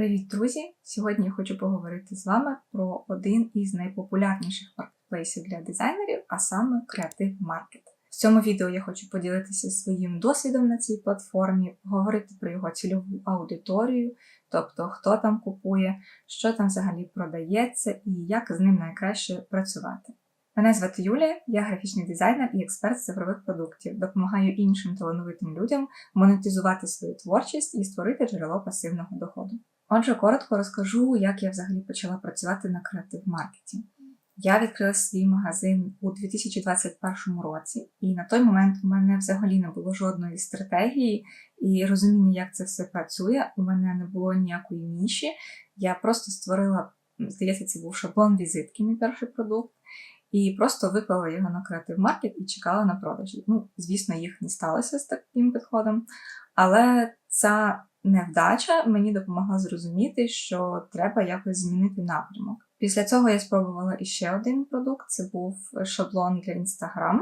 Привіт, друзі! Сьогодні я хочу поговорити з вами про один із найпопулярніших маркетплейсів для дизайнерів, а саме Creative Market. В цьому відео я хочу поділитися своїм досвідом на цій платформі, поговорити про його цільову аудиторію, тобто хто там купує, що там взагалі продається і як з ним найкраще працювати. Мене звати Юлія, я графічний дизайнер і експерт з цифрових продуктів. Допомагаю іншим талановитим людям монетизувати свою творчість і створити джерело пасивного доходу. Отже, коротко розкажу, як я взагалі почала працювати на креатив маркеті. Я відкрила свій магазин у 2021 році, і на той момент у мене взагалі не було жодної стратегії і розуміння, як це все працює. У мене не було ніякої ніші. Я просто створила, здається, це був шаблон візитки, мій перший продукт, і просто виклала його на креатив маркет і чекала на продажі. Ну, звісно, їх не сталося з таким підходом, але ця невдача мені допомогла зрозуміти, що треба якось змінити напрямок. Після цього я спробувала іще один продукт це був шаблон для Instagram,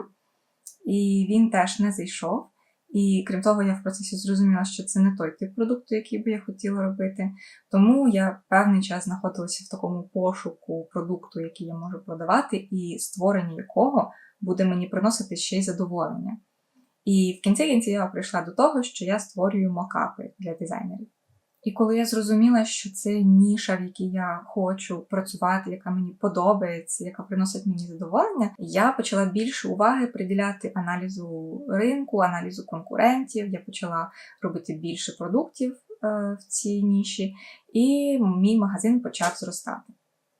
і він теж не зайшов. І крім того, я в процесі зрозуміла, що це не той тип продукту, який би я хотіла робити. Тому я певний час знаходилася в такому пошуку продукту, який я можу продавати, і створення якого буде мені приносити ще й задоволення. І в кінці кінці я прийшла до того, що я створюю мокапи для дизайнерів. І коли я зрозуміла, що це ніша, в якій я хочу працювати, яка мені подобається, яка приносить мені задоволення, я почала більше уваги приділяти аналізу ринку, аналізу конкурентів. Я почала робити більше продуктів е, в цій ніші, і мій магазин почав зростати.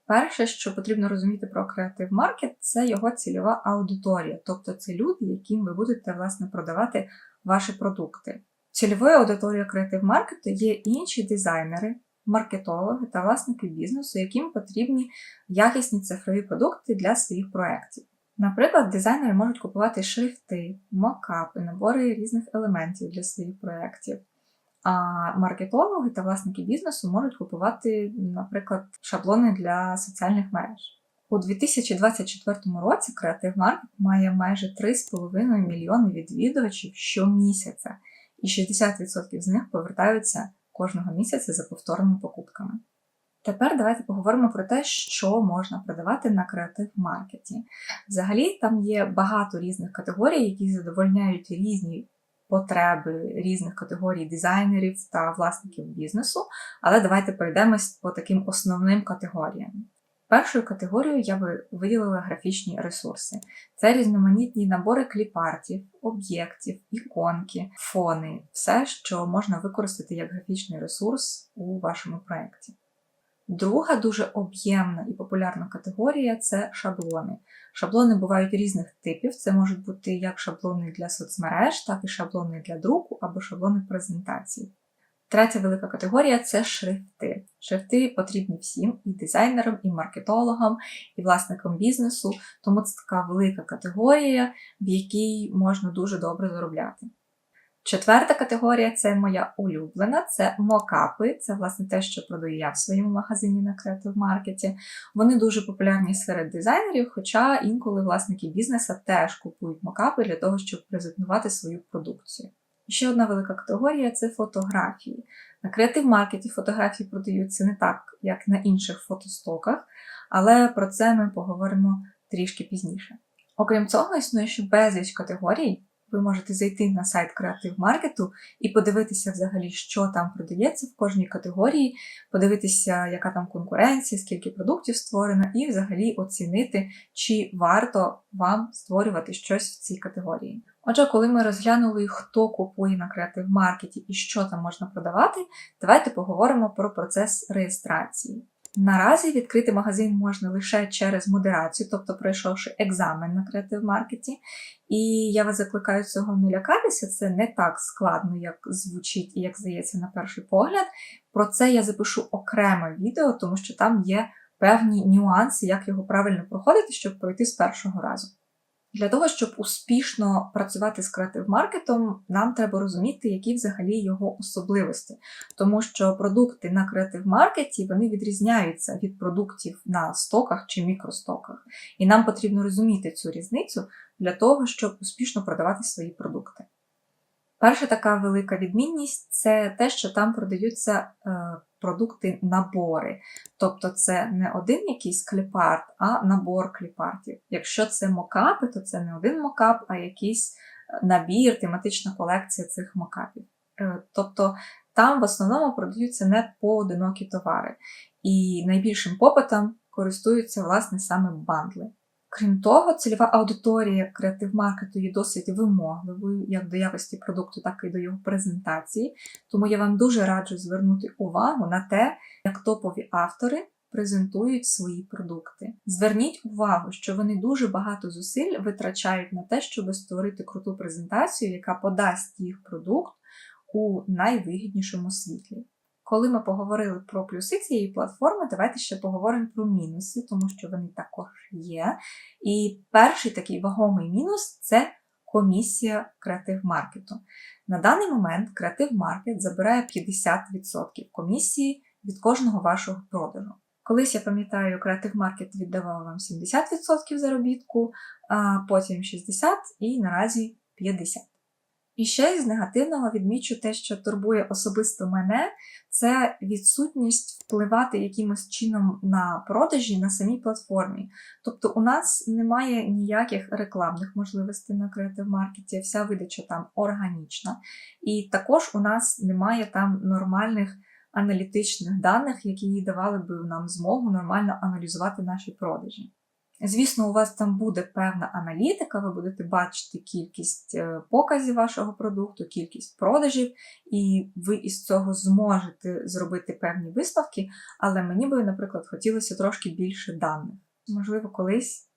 Перше, що потрібно розуміти про Creative Market, це його цільова аудиторія, тобто це люди, яким ви будете власне продавати ваші продукти. Цільовою аудиторією Creative Market є інші дизайнери, маркетологи та власники бізнесу, яким потрібні якісні цифрові продукти для своїх проєктів. Наприклад, дизайнери можуть купувати шрифти, мокапи, набори різних елементів для своїх проєктів. А маркетологи та власники бізнесу можуть купувати, наприклад, шаблони для соціальних мереж. У 2024 році Creative Market має майже 3,5 мільйони відвідувачів щомісяця, і 60% з них повертаються кожного місяця за повторними покупками. Тепер давайте поговоримо про те, що можна продавати на креатив маркеті. Взагалі, там є багато різних категорій, які задовольняють різні потреби різних категорій дизайнерів та власників бізнесу, але давайте пройдемось по таким основним категоріям. Першою категорією я би виділила графічні ресурси. Це різноманітні набори кліпартів, об'єктів, іконки, фони, все, що можна використати як графічний ресурс у вашому проєкті. Друга дуже об'ємна і популярна категорія це шаблони. Шаблони бувають різних типів. Це можуть бути як шаблони для соцмереж, так і шаблони для друку або шаблони презентацій. Третя велика категорія це шрифти. Шрифти потрібні всім і дизайнерам, і маркетологам, і власникам бізнесу, тому це така велика категорія, в якій можна дуже добре заробляти. Четверта категорія це моя улюблена, це мокапи. Це, власне, те, що продаю я в своєму магазині на Creative Market. Вони дуже популярні серед дизайнерів, хоча інколи власники бізнесу теж купують мокапи для того, щоб презентувати свою продукцію. ще одна велика категорія це фотографії. На Creative Market фотографії продаються не так, як на інших фотостоках, але про це ми поговоримо трішки пізніше. Окрім цього, існує ще безліч категорій. Ви можете зайти на сайт Creative Market і подивитися взагалі, що там продається в кожній категорії, подивитися, яка там конкуренція, скільки продуктів створено, і взагалі оцінити, чи варто вам створювати щось в цій категорії. Отже, коли ми розглянули, хто купує на Creative Market і що там можна продавати, давайте поговоримо про процес реєстрації. Наразі відкрити магазин можна лише через модерацію, тобто пройшовши екзамен на креатив маркеті. І я вас закликаю цього не лякатися, це не так складно, як звучить і як здається на перший погляд. Про це я запишу окреме відео, тому що там є певні нюанси, як його правильно проходити, щоб пройти з першого разу. Для того, щоб успішно працювати з креатив-маркетом, нам треба розуміти, які взагалі його особливості. Тому що продукти на креатив-маркеті вони відрізняються від продуктів на стоках чи мікростоках. І нам потрібно розуміти цю різницю для того, щоб успішно продавати свої продукти. Перша така велика відмінність це те, що там продаються е, продукти набори. Тобто це не один якийсь кліпарт, а набор кліпартів. Якщо це мокапи, то це не один мокап, а якийсь е, набір, тематична колекція цих мокапів. Е, тобто там в основному продаються не поодинокі товари. І найбільшим попитом користуються власне саме бандли. Крім того, цільова аудиторія креатив маркету є досить вимогливою як до якості продукту, так і до його презентації. Тому я вам дуже раджу звернути увагу на те, як топові автори презентують свої продукти. Зверніть увагу, що вони дуже багато зусиль витрачають на те, щоб створити круту презентацію, яка подасть їх продукт у найвигіднішому світлі. Коли ми поговорили про плюси цієї платформи, давайте ще поговоримо про мінуси, тому що вони також є. І перший такий вагомий мінус це комісія креатив маркету. На даний момент креатив маркет забирає 50% комісії від кожного вашого продажу. Колись я пам'ятаю, креатив маркет віддавав вам 70% заробітку, а потім 60% і наразі 50%. І ще із негативного відмічу те, що турбує особисто мене, це відсутність впливати якимось чином на продажі на самій платформі. Тобто у нас немає ніяких рекламних можливостей на креатив маркеті, вся видача там органічна. І також у нас немає там нормальних аналітичних даних, які давали б нам змогу нормально аналізувати наші продажі. Звісно, у вас там буде певна аналітика, ви будете бачити кількість е, показів вашого продукту, кількість продажів, і ви із цього зможете зробити певні висновки, але мені би, наприклад, хотілося трошки більше даних. Можливо, колись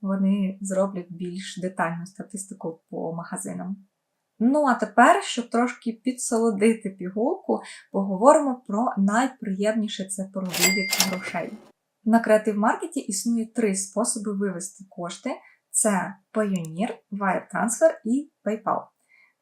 вони зроблять більш детальну статистику по магазинам. Ну, а тепер, щоб трошки підсолодити пігулку, поговоримо про найприємніше це про вивід грошей. На креатив маркеті існує три способи вивести кошти: це Payoneer, Wire Transfer і PayPal.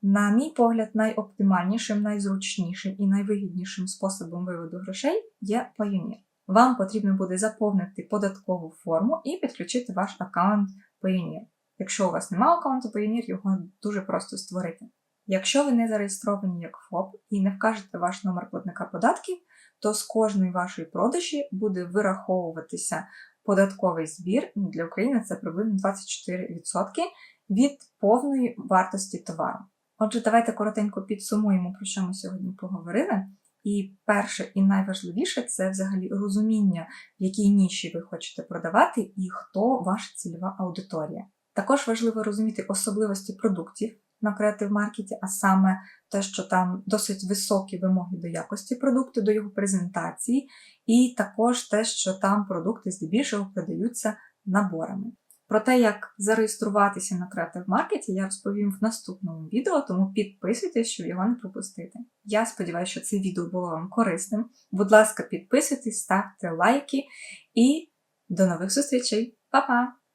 На мій погляд, найоптимальнішим, найзручнішим і найвигіднішим способом виводу грошей є Payoneer. Вам потрібно буде заповнити податкову форму і підключити ваш аккаунт Payoneer. Якщо у вас немає аккаунту Payoneer, його дуже просто створити. Якщо ви не зареєстровані як ФОП і не вкажете ваш номер платника податків, то з кожної вашої продажі буде вираховуватися податковий збір. Ну, для України це приблизно 24% від повної вартості товару. Отже, давайте коротенько підсумуємо, про що ми сьогодні поговорили. І перше і найважливіше це взагалі розуміння, в якій ніші ви хочете продавати і хто ваша цільова аудиторія. Також важливо розуміти особливості продуктів, на креатив маркеті, а саме те, що там досить високі вимоги до якості продукту, до його презентації, і також те, що там продукти здебільшого продаються наборами. Про те, як зареєструватися на креатив маркеті, я розповім в наступному відео, тому підписуйтесь, щоб його не пропустити. Я сподіваюся, що це відео було вам корисним. Будь ласка, підписуйтесь, ставте лайки і до нових зустрічей. Па-па!